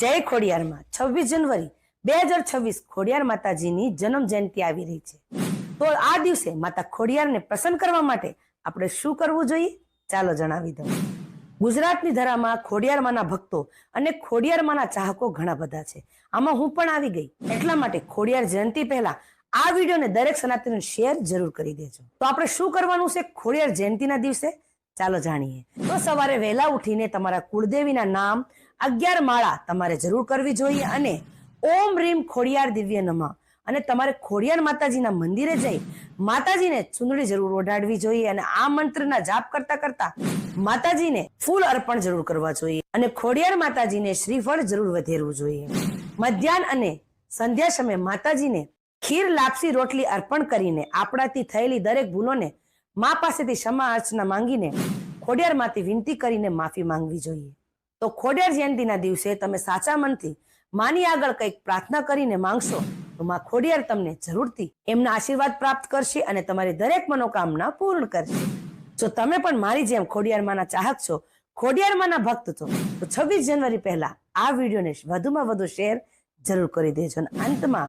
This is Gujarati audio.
જય ખોડિયારમાં. છવ્વીસ જનવરી બે હજાર છવ્વીસ ખોડિયાર માતાજીની જન્મ જયંતિ આવી રહી છે. તો આ દિવસે માતા ખોડિયારને પ્રસન્ન કરવા માટે આપણે શું કરવું જોઈએ? ચાલો જણાવી દઉં. ગુજરાતની ધરામાં ખોડિયારમાંના ભક્તો અને ખોડિયારમાંના ચાહકો ઘણા બધા છે. આમાં હું પણ આવી ગઈ. એટલા માટે ખોડિયાર જયંતિ પહેલા આ વિડીયોને દરેક સનાતન શેર જરૂર કરી દેજો. તો આપણે શું કરવાનું છે ખોડિયાર જયંતિના દિવસે? ચાલો જાણીએ. તો સવારે વહેલા ઉઠીને તમારા કુળદેવીના નામ અગિયાર માળા તમારે જરૂર કરવી જોઈએ અને ઓમ રીમ ખોડિયાર દિવ્ય નમઃ. અને તમારે ખોડિયાર માતાજીના મંદિરે જઈ માતાજીને ચુંદડી જરૂર ઓઢાડવી જોઈએ અને આ મંત્રના જાપ કરતા કરતા માતાજીને ફૂલ અર્પણ જરૂર કરવા જોઈએ અને ખોડિયાર માતાજીને શ્રીફળ જરૂર વધેરવું જોઈએ. મધ્યાહન અને સંધ્યા સમયે માતાજીને ખીર લાપસી રોટલી અર્પણ કરીને આપણાથી થયેલી દરેક ભૂલોને મા પાસેથી ક્ષમા અર્ચના માંગીને ખોડિયારમાંથી વિનંતી કરીને માફી માંગવી જોઈએ. તો ખોડિયાર જયંતિના દિવસે તમે સાચા મનથી માની આગળ કંઈક પ્રાર્થના કરીને માંગશો, તો માં ખોડિયાર તમને જરૂરથી એમના આશીર્વાદ પ્રાપ્ત કરશે અને તમારી દરેક મનોકામના પૂર્ણ કરશે. જો તમે પણ મારી જેમ ખોડિયારમાંના ચાહક છો ખોડિયારમાંના ભક્ત છો, તો છવ્વીસ જનવરી પહેલા આ વિડીયોને વધુમાં વધુ શેર જરૂર કરી દેજો અને અંતમાં